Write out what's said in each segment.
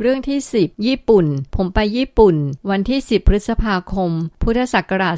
เรื่องที่ 10 ญี่ปุ่น ผมไปญี่ปุ่น วันที่ 10 พฤษภาคม พุทธศักราช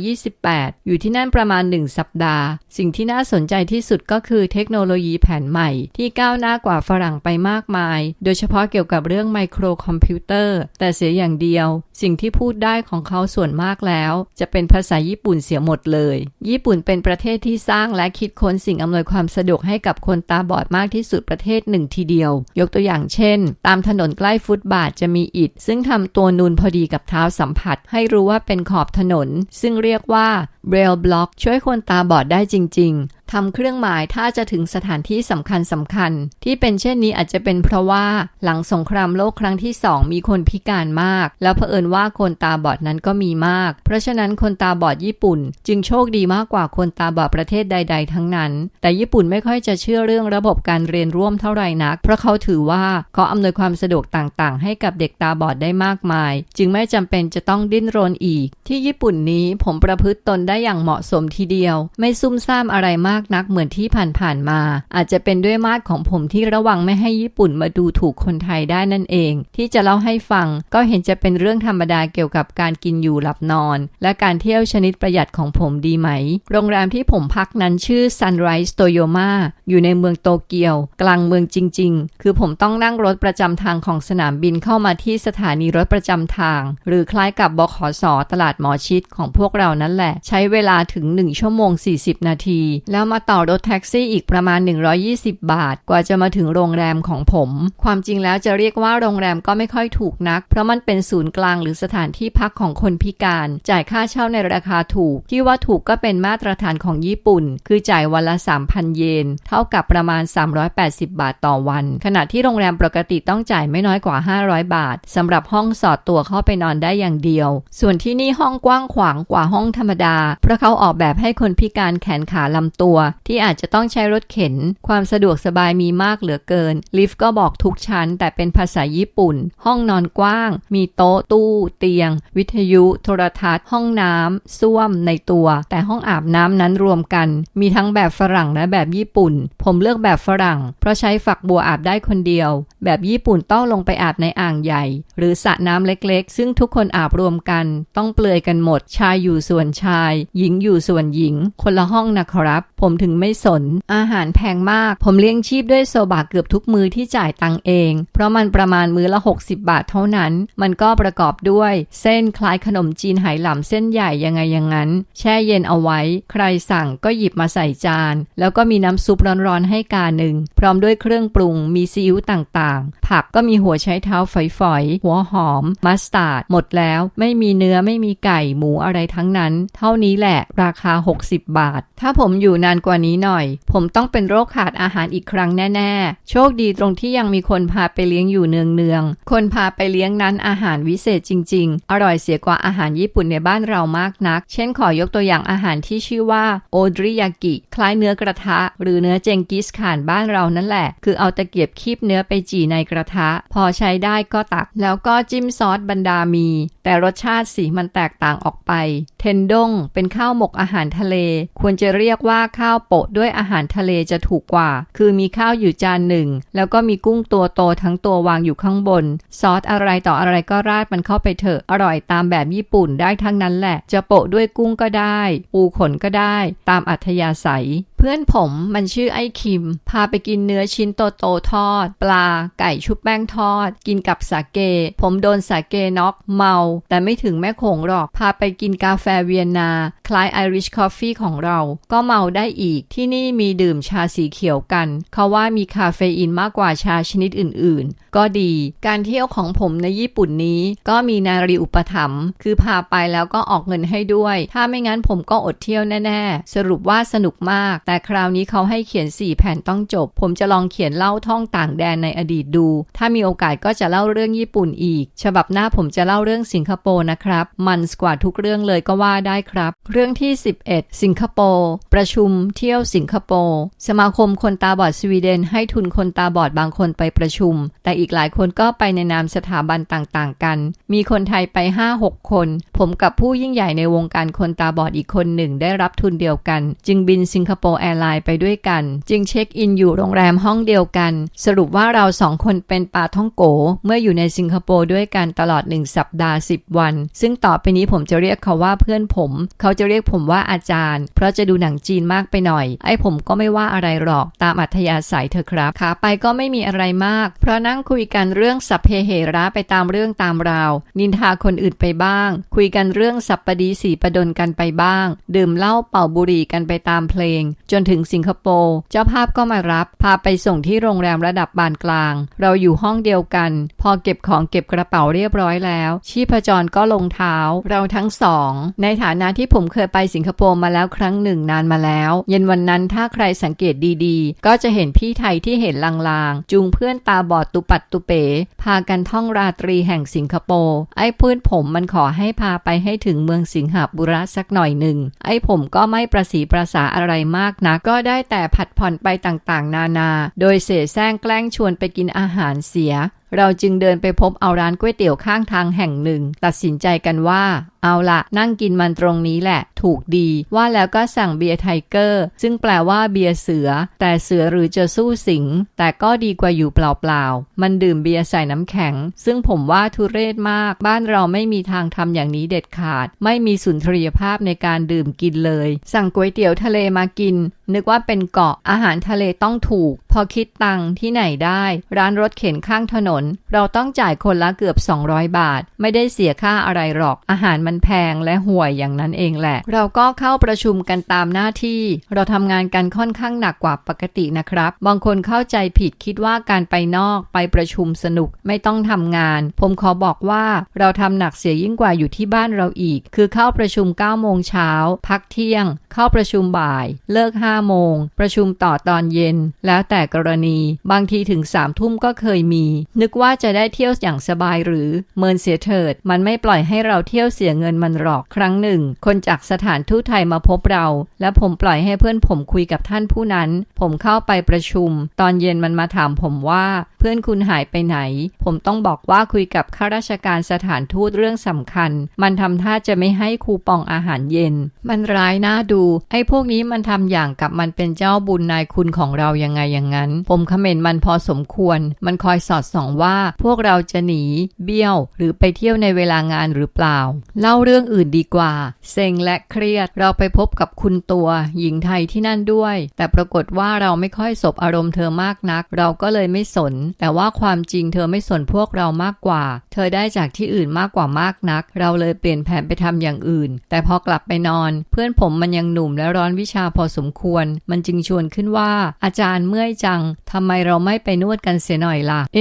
2528 อยู่ที่นั่นประมาณ 1 สัปดาห์ สิ่งที่น่าสนใจที่สุดก็คือเทคโนโลยีแผนใหม่ ที่ก้าวหน้ากว่าฝรั่งไปมากมาย โดยเฉพาะเกี่ยวกับเรื่องไมโครคอมพิวเตอร์ แต่เสียอย่างเดียว สิ่งที่พูดได้ของเขาส่วนมากแล้ว จะเป็นภาษาญี่ปุ่นเสียหมดเลย ญี่ปุ่นเป็นประเทศที่สร้างและคิดค้นสิ่งอำนวยความสะดวกให้กับคนตาบอดมากที่สุดประเทศหนึ่งทีเดียว ยกตัวอย่างเช่น ตามถนนใกล้ฟุตบาทจะมีอิฐ ซึ่งทำตัวนูนพอดีกับเท้าสัมผัส ให้รู้ว่าเป็นขอบถนน ซึ่งเรียกว่าเบรลบล็อก ช่วยคนตาบอดได้จริง ๆ ทำเครื่องหมายถ้าจะถึงสถานที่สำคัญสำคัญ ที่เป็นเช่นนี้อาจจะเป็นเพราะว่าหลังสงครามโลกครั้งที่สองมีคนพิการมาก แล้วเผอิญว่าคนตาบอดนั้นก็มีมาก เพราะฉะนั้นคนตาบอดญี่ปุ่น จึงโชคดีมากกว่าคนตาบอดประเทศใด ๆ ทั้งนั้น แต่ญี่ปุ่นไม่ค่อยจะเชื่อเรื่องระบบการเรียนร่วมเท่าไหร่นัก เพราะเขาถือว่าเขาอำนวยความสะดวกต่างๆ ให้กับเด็กตาบอดได้มากมาย จึงไม่จำเป็นจะต้องดิ้นรนอีก ที่ญี่ปุ่นนี้ผมประพฤติตนได้อย่างเหมาะสมทีเดียว ไม่ซุ่มซ่ามอะไรมากนักเหมือนที่ผ่านๆมา อาจจะเป็นด้วยมาตรของผมที่ระวังไม่ให้ญี่ปุ่นมาดูถูกคนไทยได้นั่นเอง ที่จะเล่าให้ฟังก็เห็นจะเป็นเรื่องธรรมดาเกี่ยวกับการกินอยู่หลับนอน และการเที่ยวชนิดประหยัดของผมดีไหม โรงแรมที่ผมพักนั้นชื่อ Sunrise Toyoma อยู่ในเมืองโตเกียว กลางเมืองจริง ๆ คือผมต้องนั่งรถประจำทางของสนามบินเข้ามาที่สถานีรถประจำทาง หรือคล้ายกับบขสตลาดหมอชิดของพวกเรานั่นแหละ ใช้เวลาถึง 1 ชั่วโมง 40 นาที แล้วมาต่อรถแท็กซี่อีกประมาณ 120 บาท กว่าจะมาถึงโรงแรมของผม ความจริงแล้วจะเรียกว่าโรงแรมก็ไม่ค่อยถูกนัก เพราะมันเป็นศูนย์กลางหรือสถานที่พักของคนพิการ จ่ายค่าเช่าในราคาถูก ที่ว่าถูกก็เป็นมาตรฐานของญี่ปุ่น คือจ่ายวันละ 3,000 เยน เท่ากับประมาณ 380 บาทต่อวัน ขณะที่โรงแรมปกติต้องจ่ายไม่น้อยกว่า 500 บาทสำหรับห้องสอดตัวเข้าไปนอนได้อย่างเดียว ส่วนที่นี่ห้องกว้างขวางกว่าห้องธรรมดา เพราะเขาออกแบบให้คนพิการแขนขาลำตัวที่อาจจะต้องใช้รถเข็น ความสะดวกสบายมีมากเหลือเกิน ลิฟต์ก็บอกทุกชั้น แต่เป็นภาษาญี่ปุ่น ห้องนอนกว้าง มีโต๊ะตู้เตียง วิทยุ โทรทัศน์ ห้องน้ำส้วมในตัว แต่ห้องอาบน้ำนั้นรวมกัน มีทั้งแบบฝรั่งและแบบญี่ปุ่น ผมเลือกแบบฝรั่ง เพราะใช้ฝักบัวอาบได้คนเดียว แบบญี่ปุ่นต้องลงไปอาบในอ่างใหญ่ หรือสระน้ำเล็กๆ ซึ่งทุกคนอาบรวมกัน ต้องเปลือยกันหมด ชายอยู่ส่วนชาย หญิงอยู่ส่วนหญิง คนละห้องนะครับ ผมมถึงไม่สน อาหารแพงมาก ผมเลี้ยงชีพด้วยโซบะเกือบทุกมือที่จ่ายตังเอง เพราะมันประมาณมือละ 60 บาทเท่านั้น มันก็ประกอบด้วย เส้นคล้ายขนมจีนไหหลำเส้นใหญ่ยังไงอย่างนั้น แช่เย็นเอาไว้ ใครสั่งก็หยิบมาใส่จาน แล้วก็มีน้ำซุปร้อนๆให้กาหนึ่ง พร้อมด้วยเครื่องปรุง มีซีอิ๊วต่างๆ ผักก็มีหัวใช้เท้าฝอยๆ หัวหอม มัสตาร์ด หมดแล้ว ไม่มีเนื้อไม่มีไก่ หมูอะไรทั้งนั้น เท่านี้แหละ ราคา 60 บาท ถ้าผมอยู่นานกว่านี้หน่อย ผมต้องเป็นโรคขาดอาหารอีกครั้งแน่ ๆ โชคดีตรงที่ยังมีคนพาไปเลี้ยงอยู่เนืองๆ คนพาไปเลี้ยงนั้นอาหารวิเศษจริง ๆ อร่อยเสียกว่าอาหารญี่ปุ่นในบ้านเรามากนัก เช่นขอยกตัวอย่างอาหารที่ชื่อว่าโอดริยากิ คล้ายเนื้อกระทะ หรือเนื้อเจงกิสข่านบ้านเรานั่นแหละ คือเอาตะเกียบคีบเนื้อไปจี่ในกระทะ พอใช้ได้ก็ตัก แล้วก็จิ้มซอสบรรดามี แต่รสชาติสีมันแตกต่างออกไป เทนดงเป็นข้าวหมกอาหารทะเล ควรจะเรียกว่าข้าวโปะด้วยอาหารทะเลจะถูกกว่า คือมีข้าวอยู่จานหนึ่ง แล้วก็มีกุ้งตัวโตทั้งตัววางอยู่ข้างบน ซอสอะไรต่ออะไรก็ราดมันเข้าไปเถอะ อร่อยตามแบบญี่ปุ่นได้ทั้งนั้นแหละ จะโปะด้วยกุ้งก็ได้ ปูขนก็ได้ ตามอัธยาศัย เพื่อนผมมันชื่อไอ้คิม พาไปกินเนื้อชิ้นโตโตทอด ปลา ไก่ชุบแป้งทอด กินกับสาเก ผมโดนสาเกน็อกเมา แต่ไม่ถึงแม่โขงหรอก พาไปกินกาแฟเวียนนา ล้ายไอริชคอฟฟี่ของเรา ก็เมาได้อีก ที่นี่มีดื่มชาสีเขียวกัน เขาว่ามีคาเฟอีนมากกว่าชาชนิดอื่นๆ ก็ดี การเที่ยวของผมในญี่ปุ่นนี้ ก็มีนารีอุปถัมภ์ คือพาไปแล้วก็ออกเงินให้ด้วย ถ้าไม่งั้นผมก็อดเที่ยวแน่ๆ สรุปว่าสนุกมาก แต่คราวนี้เขาให้เขียน 4 แผ่นต้องจบ ผมจะลองเขียนเล่าท่องต่างแดนในอดีตดู ถ้ามีโอกาสก็จะเล่าเรื่องญี่ปุ่นอีก ฉบับหน้าผมจะเล่าเรื่องสิงคโปร์นะครับ มันกว่าทุกเรื่องเลยก็ว่าได้ครับเรรื่องที่ 11 สิงคโปร์ ประชุมเที่ยวสิงคโปร์ สมาคมคนตาบอดสวีเดนให้ทุนคนตาบอดบางคนไปประชุม แต่อีกหลายคนก็ไปในนามสถาบันต่างๆ กัน มีคนไทยไป 5-6 คน ผมกับผู้ยิ่งใหญ่ในวงการคนตาบอดอีกคนหนึ่งได้รับทุนเดียวกัน จึงบินสิงคโปร์แอร์ไลน์ไปด้วยกัน จึงเช็คอินอยู่โรงแรมห้องเดียวกัน สรุปว่าเราสองคนเป็นปาท่องโก เมื่ออยู่ในสิงคโปร์ด้วยกันตลอด 1 สัปดาห์ 10 วัน ซึ่งต่อไปนี้ผมจะเรียกเขาว่าเพื่อนผม เขาจะเรียกผมว่าอาจารย์ เพราะจะดูหนังจีนมากไปหน่อย ไอ้ผมก็ไม่ว่าอะไรหรอกตามอัธยาศัยเธอครับขาไปก็ไม่มีอะไรมาก เพราะนั่งคุยกันเรื่องสัพเพเหระไปตามเรื่องตามราว นินทาคนอื่นไปบ้าง คุยกันเรื่องสัปปดีสีประดนกันไปบ้าง ดื่มเหล้าเป่าบุหรี่กันไปตามเพลง จนถึงสิงคโปร์เจ้าภาพก็มารับ พาไปส่งที่โรงแรมระดับบานกลาง เราอยู่ห้องเดียวกัน พอเก็บของเก็บกระเป๋าเรียบร้อยแล้ว ชีพจรก็ลงเท้าเราทั้งสอง ในฐานะที่ผมเคยไปสิงคโปร์มาแล้วครั้งหนึ่งนานมาแล้ว เย็นวันนั้นถ้าใครสังเกตดีๆ ก็จะเห็นพี่ไทยที่เห็นลางๆ จูงเพื่อนตาบอดตุปัดตุเป๋ พากันท่องราตรีแห่งสิงคโปร์ไอ้เพื่อนผมมันขอให้พาไปให้ถึงเมืองสิงหาบุระสักหน่อยหนึ่งไอ้ผมก็ไม่ประสีประสาอะไรมากนะก็ได้แต่ผัดผ่อนไปต่างๆ นานา โดยเสแสร้งแกล้งชวนไปกินอาหารเสีย เราจึงเดินไปพบเอาร้านก๋วยเตี๋ยวข้างทางแห่งหนึ่ง ตัดสินใจกันว่า เอาละนั่งกินมันตรงนี้แหละ ถูกดีว่าแล้วก็สั่งเบียร์ไทเกอร์ ซึ่งแปลว่าเบียร์เสือ แต่เสือหรือจะสู้สิง แต่ก็ดีกว่าอยู่เปล่าๆ มันดื่มเบียร์ใส่น้ำแข็ง ซึ่งผมว่าทุเรศมาก บ้านเราไม่มีทางทำอย่างนี้เด็ดขาด ไม่มีสุนทรียภาพในการดื่มกินเลย สั่งก๋วยเตี๋ยวทะเลมากิน นึกว่าเป็นเกาะอาหารทะเลต้องถูก พอคิดตังที่ไหนได้ ร้านรถเข็นข้างถนน เราต้องจ่ายคนละเกือบ 200 บาท ไม่ได้เสียค่าอะไรหรอก อาหารมันแพงและห่วยอย่างนั้นเองแหละ เราก็เข้าประชุมกันตามหน้าที่ เราทำงานกันค่อนข้างหนักกว่าปกตินะครับ บางคนเข้าใจผิดคิดว่าการไปนอกไปประชุมสนุกไม่ต้องทำงาน ผมขอบอกว่าเราทำหนักเสียยิ่งกว่าอยู่ที่บ้านเราอีก คือเข้าประชุม9โมงเช้าพักเที่ยง เข้าประชุมบ่าย เลิก5โมง ประชุมต่อตอนเย็น แล้วแต่กรณี บางทีถึง3ทุ่มก็เคยมี นึกว่าจะได้เที่ยวอย่างสบายหรือ เมินเสียเถิด มันไม่ปล่อยให้เราเที่ยวเสียเงินมันหรอก ครั้งหนึ่ง คนจากสถานทูตไทยมาพบเรา และผมปล่อยให้เพื่อนผมคุยกับท่านผู้นั้น ผมเข้าไปประชุม ตอนเย็นมันมาถามผมว่าเพื่อนคุณหายไปไหน ผมต้องบอกว่าคุยกับข้าราชการสถานทูตเรื่องสำคัญ มันทำท่าจะไม่ให้คูปองอาหารเย็น มันร้ายน่าดู ไอ้พวกนี้มันทำอย่างกับมันเป็นเจ้าบุญนายคุณของเรายังไงอย่างนั้น ผมคอมเมนต์มันพอสมควร มันคอยสอดส่องว่า พวกเราจะหนี เบี้ยว หรือไปเที่ยวในเวลางานหรือเปล่า เล่าเรื่องอื่นดีกว่า เซ็งและเครียด เราไปพบกับคุณตัว หญิงไทยที่นั่นด้วย แต่ปรากฏว่าเราไม่ค่อยสบอารมณ์เธอมากนัก เราก็เลยไม่สนแต่ว่าความจริงเธอไม่สนพวกเรามากกว่า เธอได้จากที่อื่นมากกว่ามากนัก เราเลยเปลี่ยนแผนไปทำอย่างอื่น แต่พอกลับไปนอน เพื่อนผมมันยังหนุ่มและร้อนวิชาพอสมควร มันจึงชวนขึ้นว่า อาจารย์เมื่อยจังทำไมเราไม่ไปนวดกันเสียหน่อยล่ะ เอ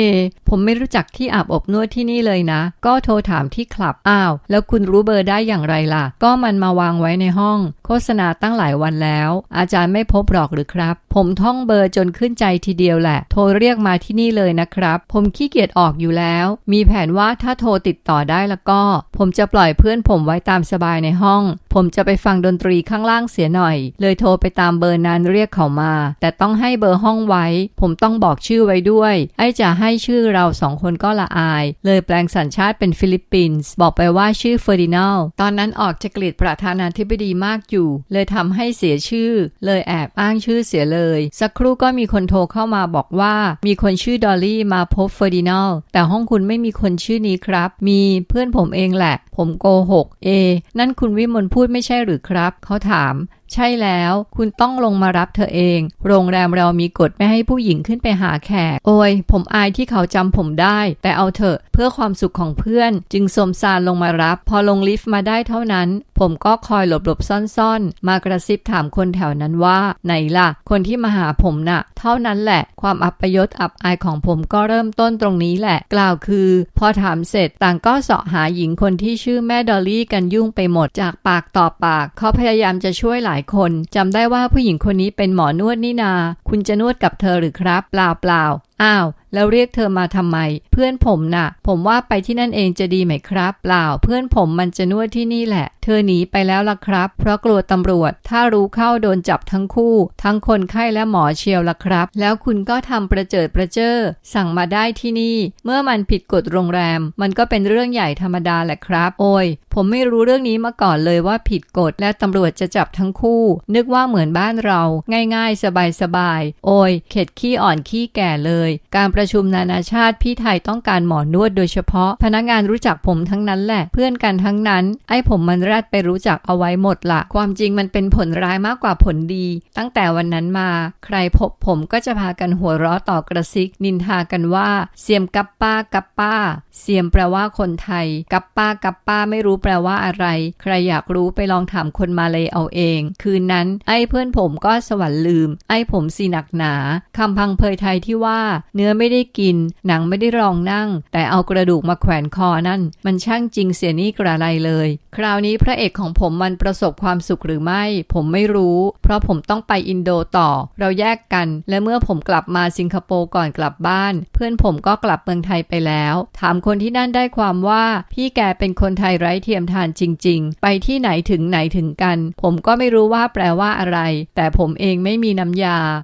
ผมไม่รู้จักที่อาบอบนวดที่นี่เลยนะ ก็โทรถามที่คลับ อ้าว แล้วคุณรู้เบอร์ได้อย่างไรล่ะ ก็มันมาวางไว้ในห้อง โฆษณาตั้งหลายวันแล้ว อาจารย์ไม่พบหรอกหรือครับ ผมท่องเบอร์จนขึ้นใจทีเดียวแหละ โทรเรียกมาที่นี่เลยเลยนะครับ ผมขี้เกียจออกอยู่แล้ว มีแผนว่าถ้าโทรติดต่อได้แล้วก็ ผมจะปล่อยเพื่อนผมไว้ตามสบายในห้อง ผมจะไปฟังดนตรีข้างล่างเสียหน่อย เลยโทรไปตามเบอร์นั้นเรียกเขามา แต่ต้องให้เบอร์ห้องไว้ ผมต้องบอกชื่อไว้ด้วย ไอ้จะให้ชื่อเราสองคนก็ละอาย เลยแปลงสัญชาติเป็นฟิลิปปินส์บอกไปว่าชื่อเฟอร์ดินัลตอนนั้นออกจะกลีดประธานาธิบดีมากอยู่ เลยทำให้เสียชื่อ เลยแอบอ้างชื่อเสียเลย สักครู่ก็มีคนโทรเข้ามาบอกว่า มีคนชื่อดอลลี่มาพบเฟอร์ดินอลแต่ห้องคุณไม่มีคนชื่อนี้ครับ มีเพื่อนผมเองแหละ ผมโกหก เอ นั่นคุณวิมลพูดไม่ใช่หรือครับ เขาถาม ใช่แล้ว คุณต้องลงมารับเธอเอง โรงแรมเรามีกฎไม่ให้ผู้หญิงขึ้นไปหาแขก โอ้ย ผมอายที่เขาจำผมได้ แต่เอาเถอะ เพื่อความสุขของเพื่อน จึงสมซานลงมารับ พอลงลิฟต์มาได้เท่านั้น ผมก็คอยหลบหลบซ่อนๆ มากระซิบถามคนแถวนั้นว่า ไหนล่ะ คนที่มาหาผมน่ะ เท่านั้นแหละ ความอัปยศอับอายของผมก็เริ่มต้นตรงนี้แหละ กล่าวคือ พอถามเสร็จต่างก็เสาะหาหญิงคนที่ชื่อแม่ดอลลี่กันยุ่งไปหมด จากปากต่อปาก เขาพยายามจะช่วยหลายคนจำได้ว่าผู้หญิงคนนี้เป็นหมอนวดนี่นา คุณจะนวดกับเธอหรือครับ เปล่าเปล่า อ้าว แล้วเรียกเธอมาทำไม เพื่อนผมน่ะ ผมว่าไปที่นั่นเองจะดีไหมครับ เปล่า เพื่อนผมมันจะนวดที่นี่แหละ เธอหนีไปแล้วล่ะครับ เพราะกลัวตำรวจ ถ้ารู้เข้าโดนจับทั้งคู่ ทั้งคนไข้และหมอเชียวล่ะครับ แล้วคุณก็ทำประเจิดประเจ้อสั่งมาได้ที่นี่ เมื่อมันผิดกฎโรงแรม มันก็เป็นเรื่องใหญ่ธรรมดาแหละครับ โอ้ย ผมไม่รู้เรื่องนี้มาก่อนเลยว่าผิดกฎและตำรวจจะจับทั้งคู่ นึกว่าเหมือนบ้านเรา ง่าย ๆ สบายๆโอ้ย เข็ดขี้อ่อนขี้แก่เลยการประชุมนานาชาติพี่ไทยต้องการหมอนวดโดยเฉพาะ พนักงานรู้จักผมทั้งนั้นแหละ เพื่อนกันทั้งนั้น ไอ้ผมมันแรดไปรู้จักเอาไว้หมดละความจริงมันเป็นผลร้ายมากกว่าผลดี ตั้งแต่วันนั้นมา ใครพบผมก็จะพากันหัวเราะต่อกระซิกนินทากันว่า เสียมกับป้ากับป้า เสียมแปลว่าคนไทย กับป้ากับป้าไม่รู้แปลว่าอะไร ใครอยากรู้ไปลองถามคนมาเลยเอาเอง คืนนั้น ไอ้เพื่อนผมก็สวรรค์ลืม ไอ้ผมสีหนักหนาคำพังเพยไทยที่ว่า เนื้อไม่ได้กิน หนังไม่ได้รองนั่ง แต่เอากระดูกมาแขวนคอนั่น มันช่างจริงเสียนี่กระไรเลย คราวนี้พระเอกของผมมันประสบความสุขหรือไม่ ผมไม่รู้ เพราะผมต้องไปอินโดต่อ เราแยกกัน และเมื่อผมกลับมาสิงคโปร์ก่อนกลับบ้าน เพื่อนผมก็กลับเมืองไทยไปแล้ว ถามคนที่นั่นได้ความว่าพี่แกเป็นคนไทยไร้เทียมทานจริง ๆ ไปที่ไหนถึงไหนถึงกัน ผมก็ไม่รู้ว่าแปลว่าอะไร แต่ผมเองไม่มีน้ำยา